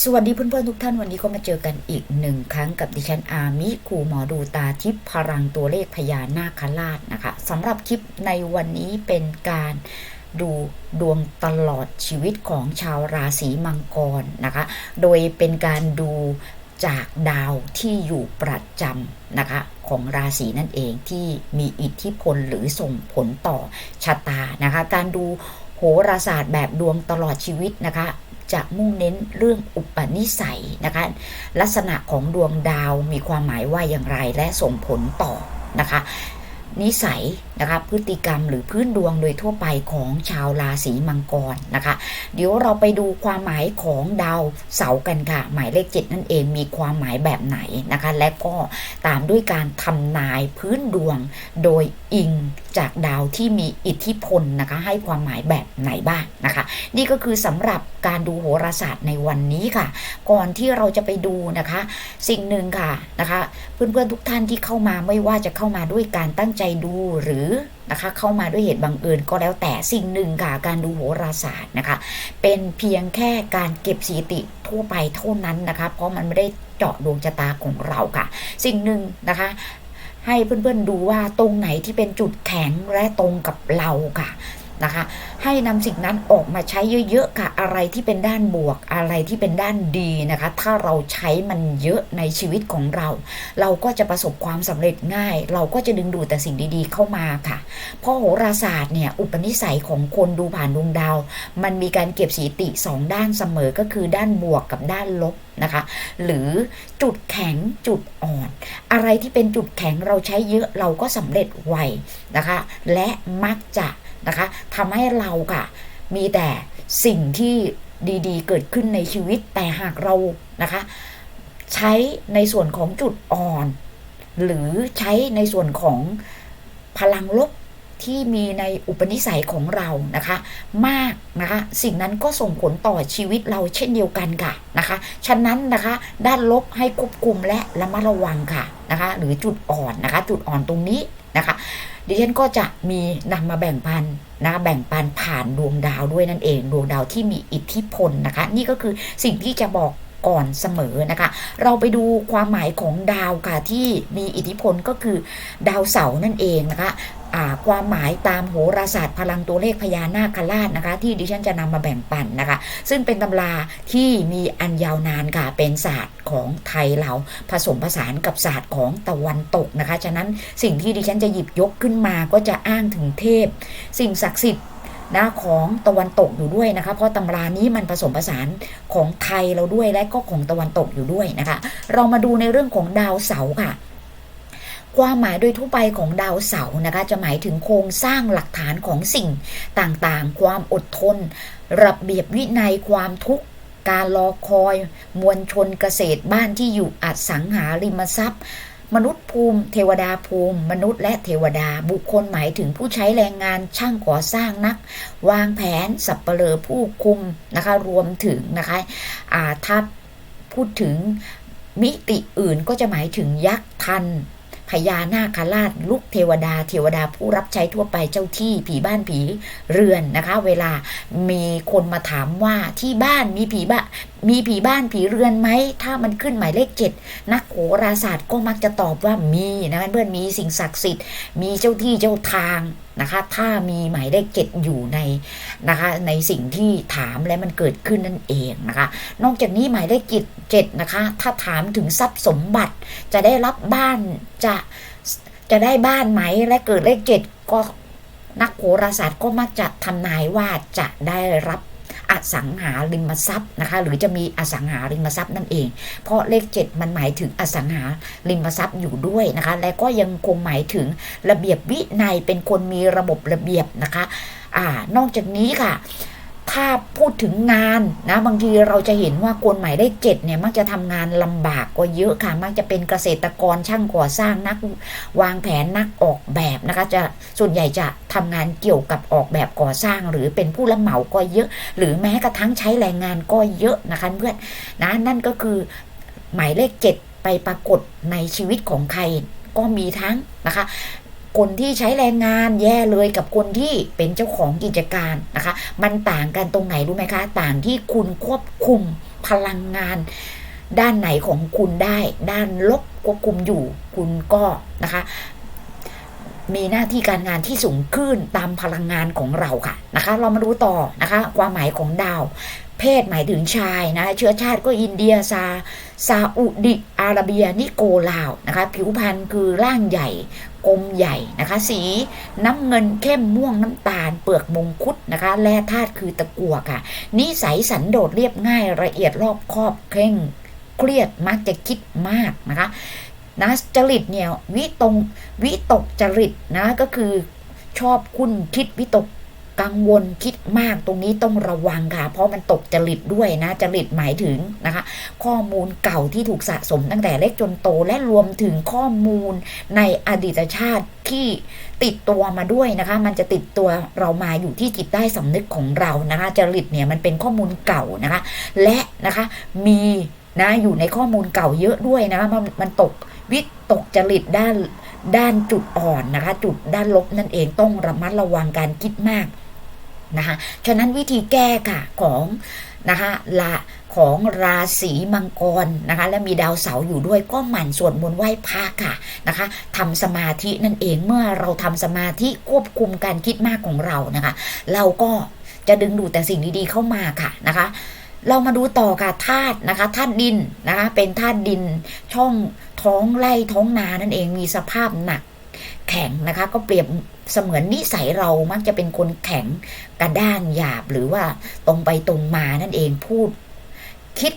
สวัสดีเพื่อนๆทุกท่านวันนี้ก็มาเจอกันอีกหนึ่งครั้งกับดิฉันอามิครูหมอดูตาทิพย์พลังตัวเลขพญานาคราชนะคะสำหรับคลิปในวันนี้เป็นการดูดวงตลอดชีวิตของชาวราศีมังกรนะคะ โดยเป็นการดูจากดาวที่อยู่ประจำนะคะของราศีนั่นเองที่มีอิทธิพลหรือส่งผลต่อชะตานะคะ การดูโหราศาสตร์แบบดวงตลอดชีวิตนะคะ จะมุ่งเน้นเรื่องอุปนิสัยนะคะ ลักษณะของดวงดาวมีความหมายว่าอย่างไรและส่งผลต่อนะคะ นิสัยนะคะพฤติกรรมหรือพื้นดวงโดยทั่วไปของชาวราศีมังกรนะคะ เดี๋ยวเราไปดูความหมายของดาวเสาร์กันค่ะ หมายเลขเจ็ดนั่นเองมีความหมายแบบไหนนะคะ และก็ตามด้วยการทำนายพื้นดวงโดยอิงจากดาวที่มีอิทธิพลนะคะ ให้ความหมายแบบไหนบ้างนะคะ นี่ก็คือสำหรับ การดูโหราศาสตร์ในวันนี้ค่ะ ก่อนที่เราจะไปดูนะคะ สิ่งหนึ่งค่ะนะคะ เพื่อนๆทุกท่านที่เข้ามาไม่ว่าจะเข้ามาด้วยการตั้งใจดูหรือนะคะเข้ามาด้วยเหตุบังเอิญก็แล้วแต่สิ่งหนึ่งค่ะการดูโหราศาสตร์นะคะ เป็นเพียงแค่การเก็บสถิติทั่วไปเท่านั้นนะคะ เพราะมันไม่ได้เจาะดวงชะตาของเราค่ะ สิ่งหนึ่งนะคะ ให้เพื่อนๆดูว่าตรงไหนที่เป็นจุดแข็งและตรงกับเราค่ะ นะคะ ให้นำสิ่งนั้นออกมาใช้เยอะๆค่ะ อะไรที่เป็นด้านบวก อะไรที่เป็นด้านดีนะคะ ถ้าเราใช้มันเยอะในชีวิตของเรา เราก็จะประสบความสำเร็จง่าย เราก็จะดึงดูดแต่สิ่งดีๆเข้ามาค่ะ เพราะโหราศาสตร์เนี่ย อุปนิสัยของคนดูผ่านดวงดาว มันมีการเก็บสถิติสองด้านเสมอ ก็คือด้านบวกกับด้านลบนะคะ หรือจุดแข็งจุดอ่อน อะไรที่เป็นจุดแข็งเราใช้เยอะเราก็สำเร็จไวนะคะ และมักจะ นะคะทำให้เราค่ะ มีแต่สิ่งที่ดีๆ เกิดขึ้นในชีวิตแต่หากเรานะคะ ใช้ในส่วนของจุดอ่อน หรือใช้ในส่วนของพลังลบที่มีในอุปนิสัยของเรานะคะ มากนะคะ สิ่งนั้นก็ส่งผลต่อชีวิตเราเช่นเดียวกันค่ะนะคะ ฉะนั้นนะคะ ด้านลบให้ควบคุมและระมัดระวังค่ะนะคะ หรือจุดอ่อนนะคะ จุดอ่อนตรงนี้นะคะ ดิฉันก็จะมีนำมาแบ่งปันนะแบ่งปันผ่านดวงดาวด้วยนั่นเอง ดวงดาวที่มีอิทธิพลนะคะ นี่ก็คือสิ่งที่จะบอกก่อนเสมอนะคะ เราไปดูความหมายของดาวค่ะที่มีอิทธิพลก็คือดาวเสาร์นั่นเองนะคะ ความหมายตามโหราศาสตร์พลังตัวเลขพญานาคราชนะคะ ที่ดิฉันจะนำมาแบ่งปันนะคะ ซึ่งเป็นตำราที่มีอันยาวนานค่ะเป็นศาสตร์ของไทยเราผสมผสานกับศาสตร์ของตะวันตกนะคะ ฉะนั้นสิ่งที่ดิฉันจะหยิบยกขึ้นมาก็จะอ้างถึงเทพ สิ่งศักดิ์สิทธิ์นะของตะวันตกอยู่ด้วยนะคะ เพราะตำรานี้มันผสมผสานของไทยเราด้วยและก็ของตะวันตกอยู่ด้วยนะคะ เรามาดูในเรื่องของดาวเสาร์ค่ะ ความหมายโดยทั่วไปของดาวเสาร์นะคะจะหมายถึงโครงสร้างหลักฐานของสิ่งต่างๆ ความอดทน ระเบียบวินัยความทุกข์การรอคอย มวลชนเกษตรบ้านที่อยู่อสังหาริมทรัพย์ มนุษย์ภูมิ เทวดาภูมิ มนุษย์และเทวดาบุคคลหมายถึงผู้ใช้แรงงานช่างก่อสร้างนัก วางแผนสับเปลอผู้คุมนะคะรวมถึงนะคะอาถ้าพูดถึงมิติอื่นก็จะหมายถึงยักษ์ทัน พญานาคราชลูกเทวดา เทวดาผู้รับใช้ทั่วไปเจ้าที่ผีบ้านผีเรือนนะคะ เวลามีคนมาถามว่าที่บ้านมีผีบ้ามีผีบ้านผีเรือนไหม ถ้ามันขึ้นหมายเลขเจ็ดนักโหราศาสตร์ก็มักจะตอบว่ามีนะคะเพื่อนมีสิ่งศักดิ์สิทธิ์ มีเจ้าที่เจ้าทางนะคะ ถ้ามีหมายเลขเจ็ดอยู่ในนะคะ ในสิ่งที่ถามและมันเกิดขึ้นนั่นเองนะคะ นอกจากนี้หมายเลขเจ็ดนะคะ ถ้าถามถึงทรัพย์สมบัติ จะได้รับบ้านจะจะได้บ้านไหมและเกิดเลขเจ็ดก็นักโหราศาสตร์ก็มักจะทำนายว่าจะได้รับ อสังหาริมทรัพย์นะคะ หรือจะมีอสังหาริมทรัพย์นั่นเอง เพราะเลขเจ็ดมันหมายถึงอสังหาริมทรัพย์อยู่ด้วยนะคะ และก็ยังคงหมายถึงระเบียบวินัยเป็นคนมีระบบระเบียบนะคะอ่านอกจากนี้ค่ะ ถ้าพูดถึงงานนะบางทีเราจะเห็นว่าคนหมายเลขเจ็ดเนี่ยมักจะทำงานลำบากก็เยอะค่ะ มักจะเป็นเกษตรกรช่างก่อสร้างนักวางแผนนักออกแบบนะคะ จะส่วนใหญ่จะทำงานเกี่ยวกับออกแบบก่อสร้าง หรือเป็นผู้รับเหมาก็เยอะ หรือแม้กระทั่งใช้แรงงานก็เยอะนะคะเพื่อนนะนั่นก็คือหมายเลขเจ็ดไปปรากฏในชีวิตของใครก็มีทั้งนะคะ คนที่ใช้แรงงานแย่เลยกับคนที่เป็นเจ้าของกิจการนะคะ มันต่างกันตรงไหนรู้ไหมคะ ต่างที่คุณควบคุมพลังงาน ด้านไหนของคุณได้ ด้านลบควบคุมอยู่คุณก็นะคะมีหน้าที่การงานที่สูงขึ้นตามพลังงานของเราค่ะนะคะ เรามาดูต่อนะคะ ความหมายของดาว เพศหมายถึงชายนะ เชื้อชาติก็อินเดียซาซาอุดิอาระเบียนิโกลาวนะคะ ผิวพรรณคือร่างใหญ่ กลมใหญ่นะคะ สีน้ำเงินเข้มม่วงน้ำตาล เปลือกมงคุดนะคะแร่ธาตุคือตะกัวค่ะ นิสัยสันโดษเรียบง่ายละเอียดรอบคอบเคร่งเครียดมักจะคิดมากนะคะนะจริตเนี่ยวิตรงวิตกจริตนะก็คือชอบคุณคิดวิตก กังวลคิดมากตรงนี้ต้องระวังค่ะ เพราะมันตกจริตด้วยนะจริตหมายถึงนะคะ ข้อมูลเก่าที่ถูกสะสมตั้งแต่เล็กจนโตและรวมถึงข้อมูลในอดีตชาติที่ติดตัวมาด้วยนะคะ มันจะติดตัวเรามาอยู่ที่จิตใต้สำนึกของเรานะคะจริตเนี่ยมันเป็นข้อมูลเก่านะคะ และนะคะมีนะอยู่ในข้อมูลเก่าเยอะด้วยนะคะมันมันตกวิตกจริตด้านด้านจุดอ่อนนะคะ จุดด้านลบนั่นเองต้องระมัดระวังการคิดมาก นะคะฉะนั้นวิธีแก้ค่ะของนะคะละของราศีมังกรนะคะและมีดาวเสาร์อยู่ด้วยก็หมั่นสวดมนต์ไหว้พระค่ะนะคะทำสมาธินั่นเองเมื่อเราทำสมาธิควบคุมการคิดมากของเรานะคะ เราก็จะดึงดูดแต่สิ่งดีๆเข้ามาค่ะนะคะ เรามาดูต่อค่ะธาตุนะคะธาตุดินนะคะเป็นธาตุดินช่องท้องไร่ท้องนานั่นเองมีสภาพหนัก แข็งนะคะ ก็เปรียบเสมือนนิสัยเรามักจะเป็นคนแข็งกระด้างหยาบหรือว่าตรงไปตรงมานั่นเองพูด คิด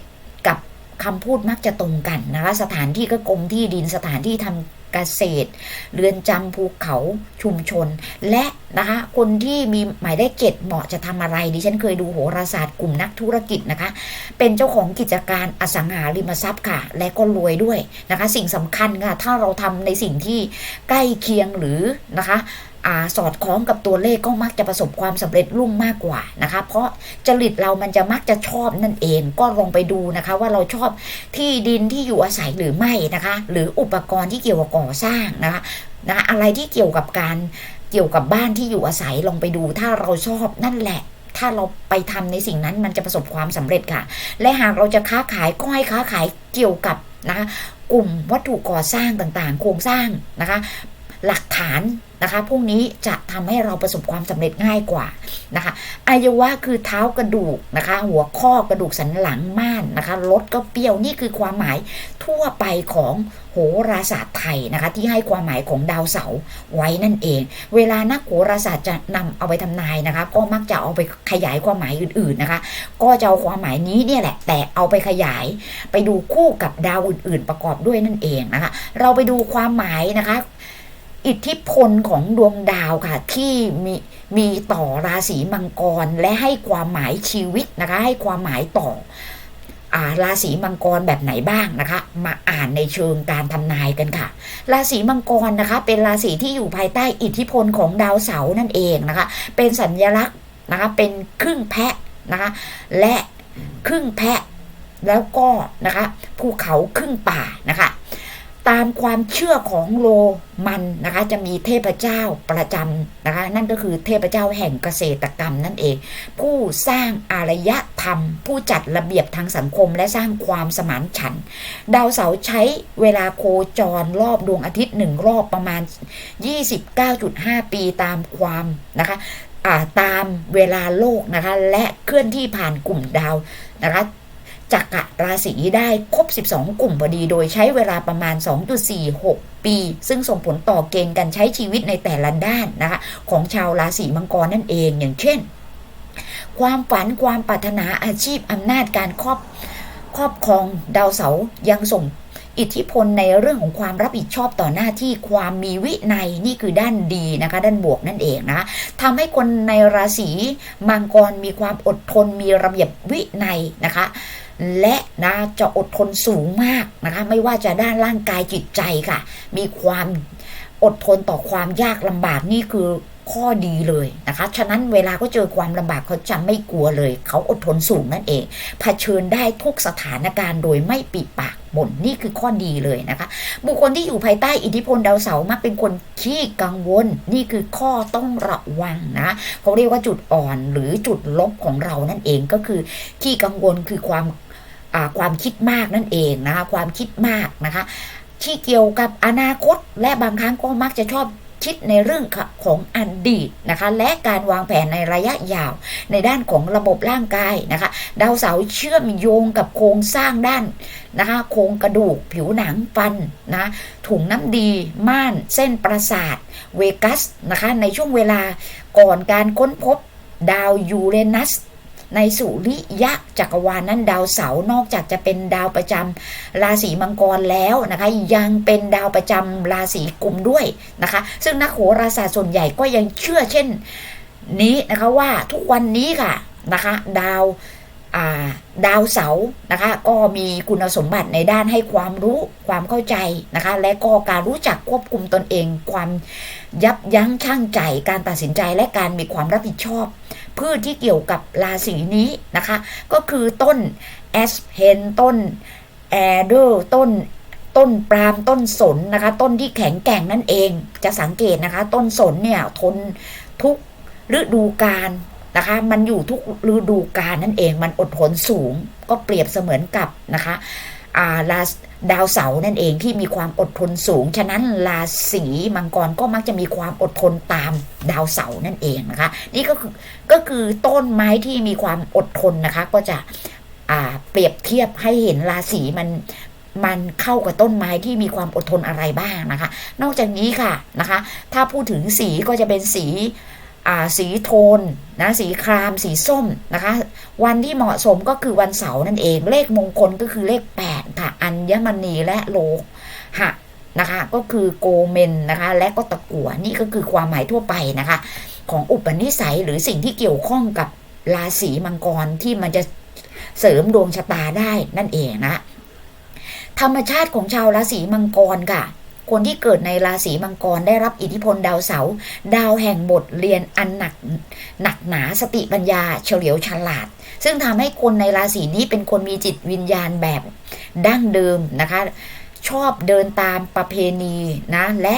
กับคำพูดมักจะตรงกันนะคะ สถานที่ก็กรมที่ดินสถานที่ทำ เกษตร เรือนจำภูเขาชุมชน และนะคะคนที่มีหมายได้เจ็ดเหมาะจะทำอะไรดิฉันเคยดูโหราศาสตร์กลุ่มนักธุรกิจนะคะ เป็นเจ้าของกิจการอสังหาริมทรัพย์ค่ะ และก็รวยด้วยนะคะ สิ่งสำคัญค่ะถ้าเราทำในสิ่งที่ใกล้เคียงหรือนะคะ อสอดคล้องกับตัวเลขก็มักจะประสบความสำเร็จรุ่งมากกว่านะคะ เพราะจริตเรามันจะมักจะชอบนั่นเอง ก็ลองไปดูนะคะ ว่าเราชอบที่ดินที่อยู่อาศัยหรือไม่นะคะ หรืออุปกรณ์ที่เกี่ยวกับก่อสร้างนะคะนะอะไรที่เกี่ยวกับการเกี่ยวกับบ้านที่อยู่อาศัยลองไปดู ถ้าเราชอบนั่นแหละถ้าเราไปทำในสิ่งนั้นมันจะประสบความสำเร็จค่ะ และหากเราจะค้าขายก็ให้ค้าขายเกี่ยวกับนะคะกลุ่มวัตถุก่อสร้างต่างๆ โครงสร้างนะคะ หลักฐานนะคะพวกนี้จะทำให้เราประสบความสำเร็จง่ายกว่านะคะอายวะคือเท้ากระดูกนะคะ หัวข้อกระดูกสันหลังม่านนะคะรถก็เปรี้ยวนี่คือความหมายทั่วไปของโหราศาสตร์ไทยนะคะที่ให้ความหมายของดาวเสาร์ไว้นั่นเอง เวลานักโหราศาสตร์จะนำเอาไปทำนายนะคะ ก็มักจะเอาไปขยายความหมายอื่นๆนะคะ ก็จะเอาความหมายนี้เนี่ยแหละ แต่เอาไปขยาย ไปดูคู่กับดาวอื่น ๆ ประกอบด้วยนั่นเองนะคะ เราไปดูความหมายนะคะ อิทธิพลของดวงดาวค่ะ ที่มีมีต่อราศีมังกรและให้ความหมายชีวิตนะคะ ให้ความหมายต่ออาราศีมังกรแบบไหนบ้างนะคะ มาอ่านในเชิงการทำนายกันค่ะ ราศีมังกรนะคะ เป็นราศีที่อยู่ภายใต้อิทธิพลของดาวเสาร์นั่นเองนะคะ เป็นสัญลักษณ์นะคะเป็นครึ่งแพะนะคะและครึ่งแพะแล้วก็นะคะภูเขาครึ่งป่านะคะ ตามความเชื่อของโรมันนะคะ จะมีเทพเจ้าประจำนะคะ นั่นก็คือเทพเจ้าแห่งเกษตรกรรมนั่นเอง ผู้สร้างอารยธรรม ผู้จัดระเบียบทางสังคมและสร้างความสมานฉันท์ดาวเสาร์ใช้เวลาโคจรรอบดวงอาทิตย์หนึ่งรอบประมาณ 29.5 ปีตามความนะคะตามเวลาโลกนะคะ และเคลื่อนที่ผ่านกลุ่มดาวนะคะ จักรราศีได้ครบ 12 กลุ่มพอดี โดยใช้เวลาประมาณ 2.46 ปี ซึ่งส่งผลต่อเกณฑ์การใช้ชีวิตในแต่ละด้านนะคะของชาวราศีมังกรนั่นเองอย่างเช่น ความฝันความปรารถนาอาชีพอำนาจการครอบครอบครองดาวเสายังส่งอิทธิพลในเรื่องของความรับผิดชอบต่อหน้าที่ความมีวินัยนี่คือด้านดีนะคะ ด้านบวกนั่นเองนะทำให้คนในราศีมังกรมีความอดทนมีระเบียบวินัยนะคะ และนะจะอดทนสูงมากนะคะไม่ว่าจะด้านร่างกายจิตใจค่ะ มีความอดทนต่อความยากลำบากนี่คือข้อดีเลยนะคะ ฉะนั้นเวลาเขาเจอความลำบากเขาจะไม่กลัวเลย เขาอดทนสูงนั่นเอง เผชิญได้ทุกสถานการณ์โดยไม่ปิดปากบ่นนี่คือข้อดีเลยนะคะ บุคคลที่อยู่ภายใต้อิทธิพลดาวเสาร์มักเป็นคนขี้กังวล นี่คือข้อต้องระวังนะเขาเรียกว่าจุดอ่อนหรือจุดลบของเรานั่นเองก็คือขี้กังวลคือความ ความคิดมากนั่นเองนะคะความคิดมากนะคะ ที่เกี่ยวกับอนาคตและบางครั้งก็มักจะชอบคิดในเรื่องของอดีตนะคะ และการวางแผนในระยะยาว ในด้านของระบบร่างกายนะคะ ดาวเสาร์เชื่อมโยงกับโครงสร้างด้านนะคะโครงกระดูกผิวหนังฟันนะถุงน้ำดีม่านเส้นประสาทเวกัสนะคะในช่วงเวลาก่อนการค้นพบดาวยูเรนัส ในสุริยะจักรวาลนั้นดาวเสาร์นอกจากจะเป็นดาวประจำราศีมังกรแล้วนะคะยังเป็นดาวประจำราศีกุมด้วยนะคะ ซึ่งนักโหราศาสตร์ส่วนใหญ่ก็ยังเชื่อเช่นนี้นะคะว่าทุกวันนี้ค่ะนะคะดาวดาวเสาร์นะคะก็มีคุณสมบัติในด้านให้ความรู้ความเข้าใจนะคะและก็การรู้จักควบคุมตนเอง ความยับยั้งชั่งใจ การตัดสินใจและการมีความรับผิดชอบ พืชที่เกี่ยวกับราศีนี้นะคะ ก็คือต้นแอสเพนต้นแอเดอร์ต้นต้นปรามต้นสนนะคะ ต้นที่แข็งแกร่งนั่นเองจะสังเกตนะคะ ต้นสนเนี่ยทนทุกฤดูกาลนะคะ มันอยู่ทุกฤดูกาลนั่นเองมันอดทนสูงก็เปรียบเสมือนกับนะคะาราดาวเสาร์นั่นเองที่มีความอดทนสูง ฉะนั้นราศีมังกรก็มักจะมีความอดทนตามดาวเสาร์นั่นเองนะคะ นี่ก็คือก็คือต้นไม้ที่มีความอดทนนะคะ ก็จะเปรียบเทียบให้เห็นราศีมันมันเข้ากับต้นไม้ที่มีความอดทนอะไรบ้างนะคะ นอกจากนี้ค่ะนะคะ ถ้าพูดถึงสีก็จะเป็นสี สีโทนนะสีครามสีส้มนะคะ วันที่เหมาะสมก็คือวันเสาร์นั่นเอง เลขมงคลก็คือเลข 8 ค่ะ อัญมณีและโลหะนะคะ ก็คือโกเมนนะคะ และก็ตะกั่วนี่ก็คือความหมายทั่วไปนะคะ ของอุปนิสัยหรือสิ่งที่เกี่ยวข้องกับราศีมังกรที่มันจะเสริมดวงชะตาได้นั่นเองนะธรรมชาติของชาวราศีมังกรค่ะ คนที่เกิดในราศีมังกรได้รับอิทธิพลดาวเสาร์ดาวแห่งบทเรียนอันหนักหนักหนาสติปัญญาเฉลียวฉลาด ซึ่งทำให้คนในราศีนี้เป็นคนมีจิตวิญญาณแบบดั้งเดิมนะคะ ชอบเดินตามประเพณีนะและ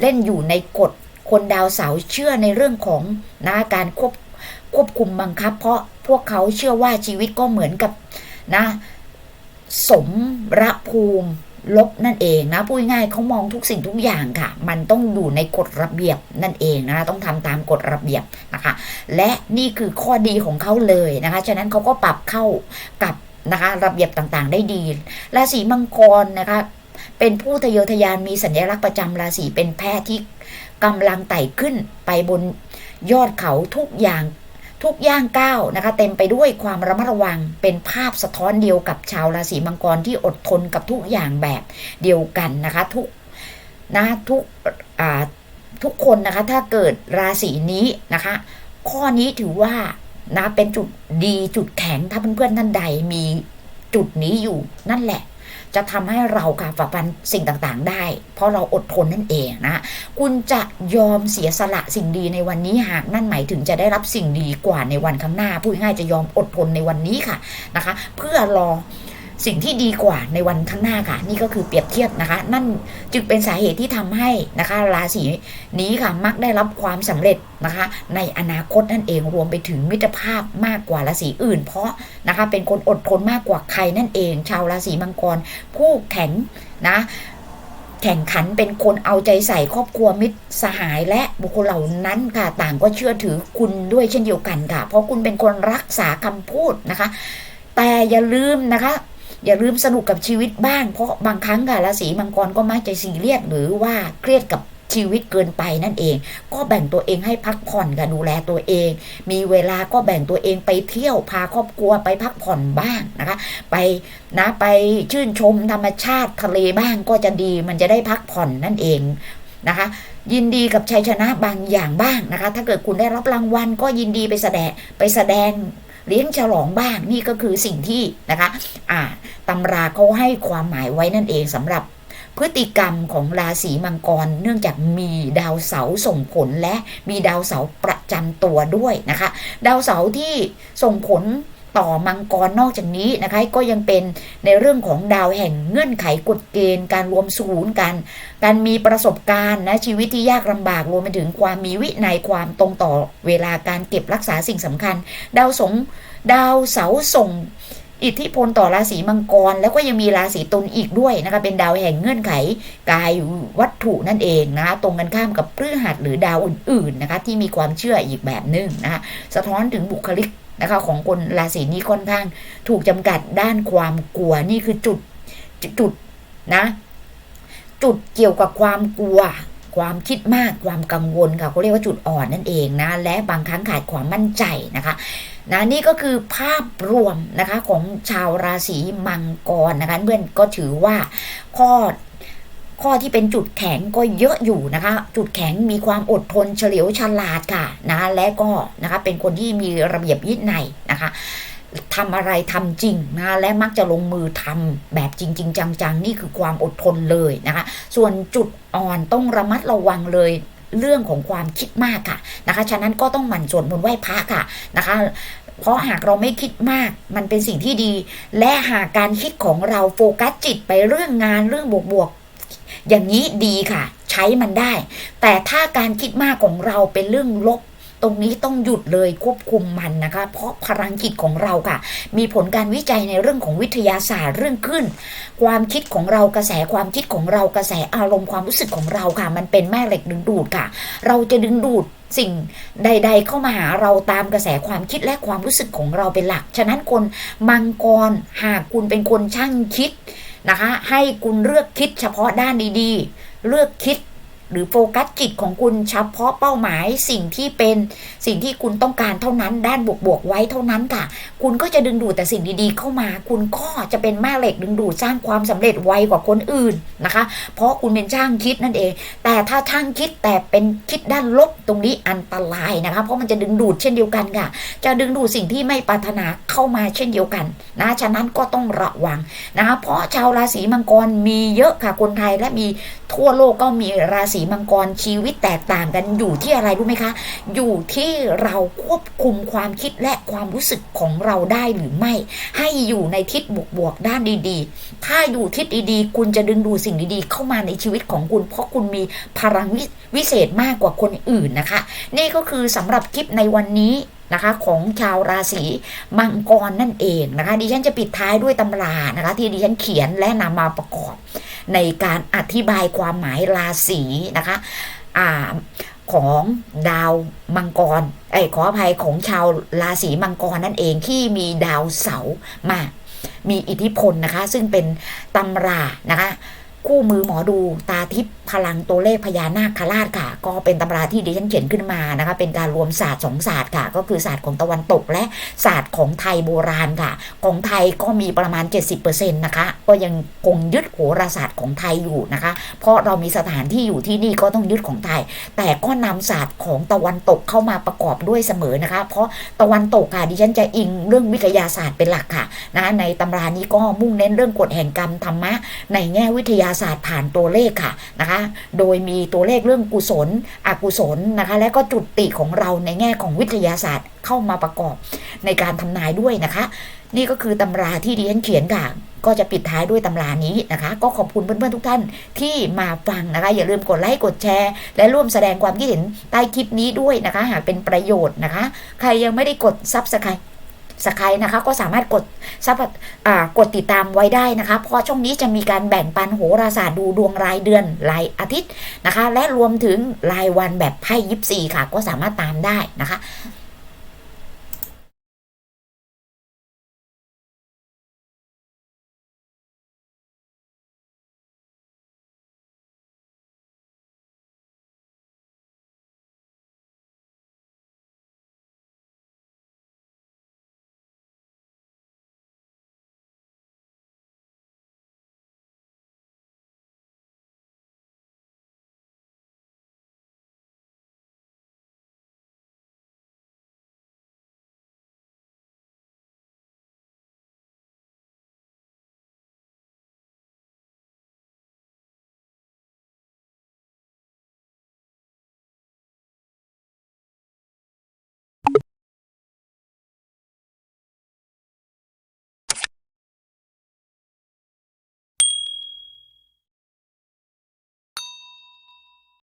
เล่นอยู่ในกฎคนดาวเสาร์เชื่อในเรื่องของนะการควบควบคุมบังคับ เพราะพวกเขาเชื่อว่าชีวิตก็เหมือนกับนะสมระภูมิ ลบนั่นเองนะพูดง่ายเขามองทุกสิ่งทุกอย่างค่ะ มันต้องอยู่ในกฎระเบียบนั่นเองนะคะต้องทำตามกฎระเบียบนะคะ และนี่คือข้อดีของเขาเลยนะคะฉะนั้นเขาก็ปรับเข้ากับนะคะระเบียบต่างๆ ได้ดีราศีมังกรนะคะเป็นผู้ทะเยอทะยานมีสัญลักษณ์ประจำราศีเป็นแพทย์ที่กำลังไต่ขึ้นไปบนยอดเขาทุกอย่าง ทุกย่างก้าวนะคะ เต็มไปด้วยความระมัดระวังเป็นภาพสะท้อนเดียวกับชาวราศีมังกรที่อดทนกับทุกอย่างแบบเดียวกันนะคะ ทุกนะทุกอ่าทุกคนนะคะ ถ้าเกิดราศีนี้นะคะ ข้อนี้ถือว่านะเป็นจุดดีจุดแข็งถ้าเพื่อนๆท่านใดมีจุดนี้อยู่นั่นแหละ จะทำให้เราค่ะฝ่าฟันสิ่งต่างๆ ได้ เพราะเราอดทนนั่นเองนะคุณจะยอมเสียสละสิ่งดีในวันนี้หากนั่นหมายถึงจะได้รับสิ่งดีกว่าในวันข้างหน้าพูดง่ายจะยอมอดทนในวันนี้ค่ะนะคะ เพื่อรอ สิ่งที่ดีกว่าในวันข้างหน้าค่ะ นี่ก็คือเปรียบเทียบนะคะ นั่นจึงเป็นสาเหตุที่ทำให้นะคะ ราศีนี้ค่ะมักได้รับความสำเร็จนะคะ ในอนาคตนั่นเองรวมไปถึงมิตรภาพมากกว่าราศีอื่น เพราะนะคะเป็นคนอดทนมากกว่าใครนั่นเอง ชาวราศีมังกร ผู้แข็งนะแข่งขันเป็นคนเอาใจใส่ครอบครัวมิตรสหายและบุคคลเหล่านั้นค่ะต่างก็เชื่อถือคุณด้วยเช่นเดียวกันค่ะ เพราะคุณเป็นคนรักษาคำพูดนะคะ แต่อย่าลืมนะคะ อย่าลืมสนุกกับชีวิตบ้างเพราะบางครั้งค่ะราศีมังกรก็มักจะซีเรียสหรือว่าเครียดกับชีวิตเกินไปนั่นเอง ก็แบ่งตัวเองให้พักผ่อนกับดูแลตัวเอง มีเวลาก็แบ่งตัวเองไปเที่ยวพาครอบครัวไปพักผ่อนบ้างนะคะ ไปนะไปชื่นชมธรรมชาติทะเลบ้างก็จะดีมันจะได้พักผ่อนนั่นเองนะคะ ยินดีกับชัยชนะบางอย่างบ้างนะคะ ถ้าเกิดคุณได้รับรางวัลก็ยินดีไปแสดงไปแสดง เลี้ยงฉลองบ้างนี่ก็คือสิ่งที่นะคะอ่าตำราเขาให้ความหมายไว้นั่นเองสำหรับพฤติกรรมของราศีมังกร เนื่องจากมีดาวเสาร์ส่งผลและมีดาวเสาร์ประจำตัวด้วยนะคะ ดาวเสาร์ที่ส่งผล ต่อมังกรนอกจากนี้นะคะ ก็ยังเป็นในเรื่องของดาวแห่งเงื่อนไขกฎเกณฑ์ การรวมศูนย์กัน การมีประสบการณ์นะชีวิตที่ยากลำบากรวมไปถึงความมีวินัยความตรงต่อเวลาการเก็บรักษาสิ่งสำคัญ ดาวสงดาวเสาส่งอิทธิพลต่อราศีมังกร แล้วก็ยังมีราศีตุลอีกด้วยนะคะเป็นดาวแห่งเงื่อนไข กายวัตถุนั่นเองนะคะตรงกันข้ามกับพฤหัสหรือดาวอื่นๆนะคะที่มีความเชื่ออีกแบบหนึ่งนะคะสะท้อนถึงบุคลิก นะคะของคนราศีนี้ค่อนข้างถูกจำกัดด้านความกลัวนี่คือจุดจุดนะ จุดเกี่ยวกับความกลัว ความคิดมากความกังวลค่ะเขาเรียกว่าจุดอ่อนนั่นเองนะและบางครั้งขาดความมั่นใจนะคะนะนี่ก็คือภาพรวมนะคะของชาวราศีมังกรนะคะเพื่อนก็ถือว่าข้อ ข้อที่เป็นจุดแข็งก็เยอะอยู่นะคะ จุดแข็งมีความอดทนเฉลียวฉลาดค่ะนะและก็นะคะเป็นคนที่มีระเบียบวินัยนะคะทำอะไรทำจริงนะและมักจะลงมือทำแบบจริงๆจังๆ นี่คือความอดทนเลยนะคะ ส่วนจุดอ่อนต้องระมัดระวังเลยเรื่องของความคิดมากค่ะนะคะ ฉะนั้นก็ต้องหมั่นสวดมนต์ไหว้พระค่ะนะคะ เพราะหากเราไม่คิดมาก มันเป็นสิ่งที่ดี และหากการคิดของเราโฟกัสจิตไปเรื่องงานเรื่องบวกๆ อย่างนี้ดีค่ะ ใช้มันได้ แต่ถ้าการคิดมากของเราเป็นเรื่องลบตรงนี้ต้องหยุดเลยควบคุมมันนะคะ เพราะพลังจิตของเราค่ะ มีผลการวิจัยในเรื่องของวิทยาศาสตร์เรื่องขึ้น ความคิดของเรากระแสความคิดของเรากระแสอารมณ์ความรู้สึกของเราค่ะ มันเป็นแม่เหล็กดึงดูดค่ะ เราจะดึงดูดสิ่งใด ๆ เข้ามาหาเราตามกระแสความคิดและความรู้สึกของเราเป็นหลัก ฉะนั้นคนมังกรหากคุณเป็นคนช่างคิด นะคะ ให้คุณเลือกคิดเฉพาะด้านดีๆ เลือกคิด หรือโฟกัสจิตของคุณเฉพาะเป้าหมายสิ่งที่เป็นสิ่งที่คุณต้องการเท่านั้นด้านบวกๆไว้เท่านั้นค่ะ คุณก็จะดึงดูดแต่สิ่งดีๆเข้ามา คุณก็จะเป็นแม่เหล็กดึงดูดสร้างความสำเร็จไวกว่าคนอื่นนะคะ เพราะคุณเป็นช่างคิดนั่นเอง แต่ถ้าช่างคิดแต่เป็นคิดด้านลบตรงนี้อันตรายนะคะ เพราะมันจะดึงดูดเช่นเดียวกันค่ะ จะดึงดูดสิ่งที่ไม่ปรารถนาเข้ามาเช่นเดียวกันนะฉะนั้นก็ต้องระวังนะคะเพราะชาวราศีมังกรมีเยอะค่ะคนไทยและมี ทั่วโลกก็มีราศีมังกรชีวิตแตกต่างกันอยู่ที่อะไรรู้ไหมคะ อยู่ที่เราควบคุมความคิดและความรู้สึกของเราได้หรือไม่ ให้อยู่ในทิศบวกๆด้านดีๆ ถ้าอยู่ทิศดีๆ คุณจะดึงดูดสิ่งดีๆ เข้ามาในชีวิตของคุณ เพราะคุณมีพลังวิวิเศษมากกว่าคนอื่นนะคะ นี่ก็คือสำหรับคลิปในวันนี้นะคะของชาวราศีมังกรนั่นเองนะคะดิฉันจะปิดท้ายด้วยตำรานะคะที่ดิฉันเขียนและนำมาประกอบ ในการอธิบายความหมายราศีนะคะอ่าของดาวมังกรไอ้ขออภัยของชาวราศีมังกรนั่นเองที่มีดาวเสาร์มา มีอิทธิพลนะคะ ซึ่งเป็นตำรานะคะ คู่มือหมอดูตาทิพย์พลังตัวเลขพญานาคราชค่ะ ก็เป็นตำราที่ดิฉันเขียนขึ้นมานะคะ เป็นการรวมศาสตร์สองศาสตร์ค่ะ ก็คือศาสตร์ของตะวันตกและศาสตร์ของไทยโบราณค่ะ ของไทยก็มีประมาณ 70%นะคะ ก็ยังคงยึดโหราศาสตร์ของไทยอยู่นะคะ เพราะเรามีสถานที่อยู่ที่นี่ก็ต้องยึดของไทย แต่ก็นำศาสตร์ของตะวันตกเข้ามาประกอบด้วยเสมอนะคะ เพราะตะวันตกค่ะดิฉันจะอิงเรื่องวิทยาศาสตร์เป็นหลักค่ะนะในตำรานี้ก็มุ่งเน้นเรื่องกฎแห่งกรรมธรรมะในแง่วิทยาศาสตร์ผ่านตัวเลขค่ะนะคะ โดยมีตัวเลขเรื่องกุศล อกุศลนะคะ และก็จุดติของเราในแง่ของวิทยาศาสตร์เข้ามาประกอบในการทำนายด้วยนะคะ นี่ก็คือตำราที่ดิฉันเขียนค่ะก็จะปิดท้ายด้วยตำรานี้นะคะ ก็ขอบคุณเพื่อนๆทุกท่านที่มาฟังนะคะ อย่าลืมกดไลค์กดแชร์ และร่วมแสดงความคิดเห็นใต้คลิปนี้ด้วยนะคะ หากเป็นประโยชน์นะคะ ใครยังไม่ได้กดซับสไคร สไครนะคะ ก็สามารถกดซับกดติดตามไว้ได้นะคะ เพราะช่องนี้จะมีการแบ่งปันโหราศาสตร์ดูดวงรายเดือนรายอาทิตย์นะคะ และรวมถึงรายวันแบบไพ่ยิปซีค่ะ ก็สามารถตามได้นะคะ